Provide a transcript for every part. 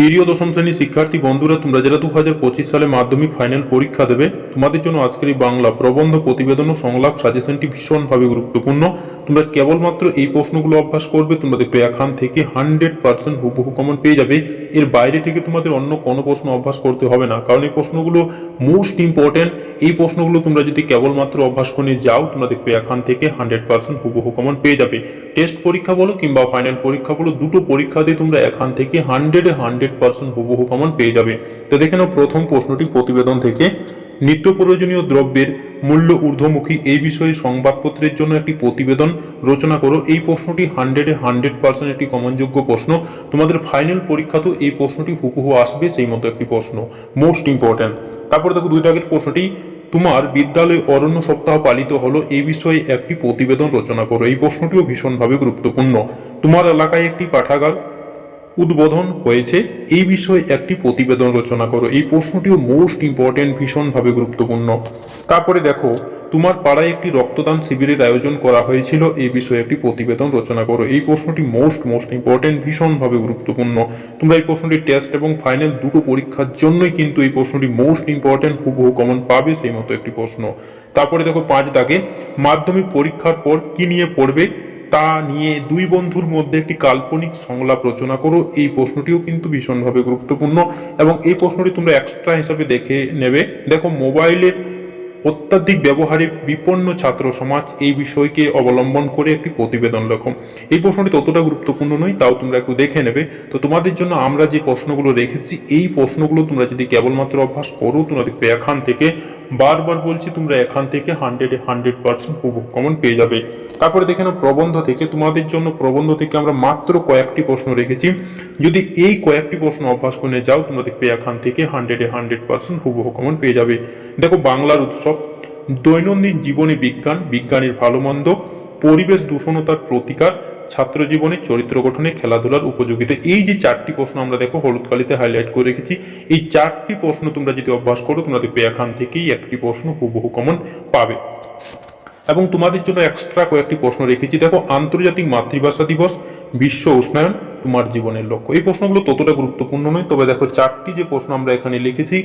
প্রিয় দশম শ্রেণির শিক্ষার্থী বন্ধুরা, তোমরা যারা দু হাজার পঁচিশ সালে মাধ্যমিক ফাইনাল পরীক্ষা দেবে, তোমাদের জন্য আজকের এই বাংলা প্রবন্ধ প্রতিবেদন ও সংলাপ সাজেশনটি ভীষণভাবে গুরুত্বপূর্ণ। তোমরা কেবলমাত্র এই প্রশ্নগুলো অভ্যাস করবে, তোমরা দেখবে এখান থেকে হান্ড্রেড পার্সেন্ট হুবহু কমন পেয়ে যাবে। এর বাইরে থেকে তোমাদের অন্য কোনো প্রশ্ন অভ্যাস করতে হবে না। কারণ এই প্রশ্নগুলো মোস্ট ইম্পর্টেন্ট এই প্রশ্নগুলো তোমরা যদি কেবলমাত্র অভ্যাস করে যাও, তোমরা দেখবে এখান থেকে হান্ড্রেড পার্সেন্ট হুবহু কমন পেয়ে যাবে। টেস্ট পরীক্ষা বলো কিংবা ফাইনাল পরীক্ষা বলো, দুটো পরীক্ষাতে তোমরা এখান থেকে হান্ড্রেডে হান্ড্রেড পার্সেন্ট হুবহু কমন পেয়ে যাবে। তো দেখে নাও প্রথম প্রশ্নটি প্রতিবেদন থেকে। নিত্য প্রয়োজনীয় দ্রব্যের মূল্য ঊর্ধ্বমুখী এই বিষয়ে সংবাদপত্রের জন্য একটি প্রতিবেদন রচনা করো। এই প্রশ্নটি হান্ড্রেডে হান্ড্রেড পার্সেন্ট একটি কমনযোগ্য প্রশ্ন। তোমাদের ফাইনাল পরীক্ষাতেও এই প্রশ্নটি হুবহু আসবে, সেই মতো একটি প্রশ্ন। মোস্ট ইম্পর্ট্যান্ট তারপরে দেখো দুই দাগের প্রশ্নটি, তোমার বিদ্যালয়ে অরণ্য সপ্তাহ পালিত হলো, এই বিষয়ে একটি প্রতিবেদন রচনা করো। এই প্রশ্নটিও ভীষণভাবে গুরুত্বপূর্ণ। তোমার এলাকায় একটি পাঠাগার উদ্বোধন হয়েছে। এই বিষয়ে একটি প্রতিবেদন রচনা করো। এই প্রশ্নটিও মোস্ট ইম্পর্টেন্ট ভীষণভাবে গুরুত্বপূর্ণ। তারপরে দেখো, তোমার পাড়ায় একটি রক্তদান শিবিরের আয়োজন করা হয়েছিল। এই বিষয়ে একটি প্রতিবেদন রচনা করো। এই প্রশ্নটি মোস্ট মোস্ট ইম্পর্টেন্ট ভীষণভাবে গুরুত্বপূর্ণ। তোমরা এই প্রশ্নটি টেস্ট এবং ফাইনাল দুটো পরীক্ষার জন্যই কিন্তু এই প্রশ্নটি মোস্ট ইম্পর্টেন্ট হুবহু কমন পাবে সেই মতো একটি প্রশ্ন। তারপরে দেখো, পাঁচ দাগে, মাধ্যমিক পরীক্ষার পর কি নিয়ে পড়বে? তা নিয়ে দুই বন্ধুর মধ্যে একটি কাল্পনিক সংলাপ রচনা করো। এই প্রশ্নটিও কিন্তু ভীষণভাবে গুরুত্বপূর্ণ এবং এই প্রশ্নটি তোমরা এক্সট্রা হিসাবে দেখে নেবে। দেখো, মোবাইলের অত্যাধিক ব্যবহারে বিপন্ন ছাত্র সমাজ এই বিষয়কে অবলম্বন করে একটি প্রতিবেদন লেখো। এই প্রশ্নটি ততটা গুরুত্বপূর্ণ নয়, তাও তোমরা একটু দেখে নেবে। তো তোমাদের জন্য আমরা যে প্রশ্নগুলো রেখেছি, এই প্রশ্নগুলো তোমরা যদি কেবলমাত্র অভ্যাস করো, তোমরা দেখবে এখান থেকে বারবার বলছি, তোমরা এখান থেকে হান্ড্রেডে হান্ড্রেড পার্সেন্ট কমন পেয়ে যাবে। তারপরে দেখে নাও, প্রবন্ধ থেকে, তোমাদের জন্য প্রবন্ধ থেকে আমরা মাত্র কয়েকটি প্রশ্ন রেখেছি। যদি এই কয়েকটি প্রশ্ন অভ্যাস করে যাও, তোমরা দেখবে এখান থেকে হান্ড্রেডে হান্ড্রেড পার্সেন্ট হুবহু কমন পেয়ে যাবে। দেখো, বাংলার উৎসব, দৈনন্দিন জীবনে বিজ্ঞান, বিজ্ঞানের ভালো মন্দ, পরিবেশ দূষণতার প্রতিকার ছাত্র জীবনে চরিত্র গঠনে খেলাধুলার উপযোগিতা। এই যে চারটি প্রশ্ন আমরা দেখো, হলুদ কালিতে হাইলাইট করে রেখেছি। এই চারটি প্রশ্ন তোমরা যদি অভ্যাস করো, তোমরা দেখবে এখান থেকেই একটি প্রশ্ন হুবহু কমন পাবে। এবং তোমাদের জন্য এক্সট্রা কয়েকটি প্রশ্ন রেখেছি। দেখো, আন্তর্জাতিক মাতৃভাষা দিবস, বিশ্ব উষ্ণায়ন তোমার জীবনের লক্ষ্য। এই প্রশ্নগুলো ততটা গুরুত্বপূর্ণ নয়, তবে দেখো, চারটি যে প্রশ্ন আমরা এখানে লিখেছি,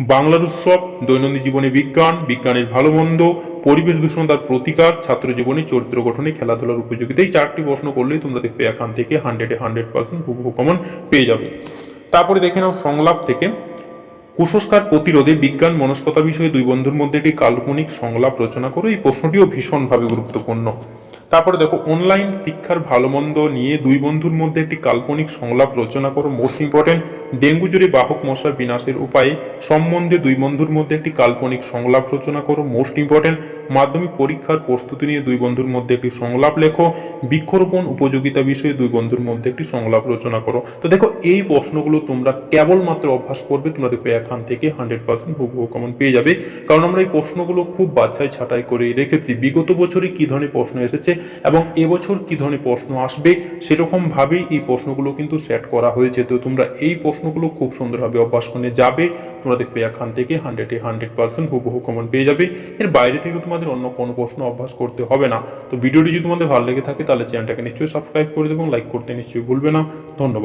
বাংলার উৎসব, দৈনন্দিন জীবনে বিজ্ঞান, বিজ্ঞানের ভালো মন্দ পরিবেশ দূষণতার প্রতিকার ছাত্র জীবনে চরিত্র গঠনে খেলাধুলার উপযোগিতা এই চারটি প্রশ্ন করলেই তোমরা দেখবে এখান থেকে হান্ড্রেডে হান্ড্রেড পার্সেন্ট হুবহু কমন পেয়ে যাবে। তারপরে দেখে নাও সংলাপ থেকে। কুসংস্কার প্রতিরোধে বিজ্ঞান মনস্কতা বিষয়ে দুই বন্ধুর মধ্যে একটি কাল্পনিক সংলাপ রচনা করো। এই প্রশ্নটিও ভীষণভাবে গুরুত্বপূর্ণ। তারপরে দেখো অনলাইন শিক্ষার ভালো মন্দ নিয়ে দুই বন্ধুর মধ্যে একটি কাল্পনিক সংলাপ রচনা করো। মোস্ট ইম্পর্টেন্ট ডেঙ্গু জ্বরে বাহক মশার বিনাশের উপায়ে সম্বন্ধে দুই বন্ধুর মধ্যে একটি কাল্পনিক সংলাপ রচনা করো। মোস্ট ইম্পর্টেন্ট মাধ্যমিক পরীক্ষার প্রস্তুতি নিয়ে দুই বন্ধুর মধ্যে একটি সংলাপ লেখো। বৃক্ষরোপণ উপযোগিতা বিষয়ে দুই বন্ধুর মধ্যে একটি সংলাপ রচনা করো। তো দেখো, এই প্রশ্নগুলো তোমরা কেবলমাত্র অভ্যাস করবে, তোমরা দেখবে এখান থেকে হান্ড্রেড পার্সেন্ট হুবহু কমন পেয়ে যাবে। কারণ আমরা এই প্রশ্নগুলো খুব বাছাই ছাঁটাই করে রেখেছি। বিগত বছরে কি ধরনের প্রশ্ন এসেছে এবং এবছর কি ধরনের প্রশ্ন আসবে সেরকম ভাবেই এই প্রশ্নগুলো কিন্তু সেট করা হয়েছে। তো তোমরা এই প্রশ্নগুলো খুব সুন্দরভাবে অভ্যাস করে যাবে। তোমরা দেখবে এখান থেকে হান্ড্রেডে হান্ড্রেড পার্সেন্ট হুবহু কমন পেয়ে যাবে। এর বাইরে থেকে তোমাদের অন্য কোনো প্রশ্ন অভ্যাস করতে হবে না। তো ভিডিওটি যদি তোমাদের ভালো লেগে থাকে তাহলে চ্যানেলটাকে নিশ্চয়ই সাবস্ক্রাইব করে দেবে এবং লাইক করতে নিশ্চয়ই ভুলবে না। ধন্যবাদ।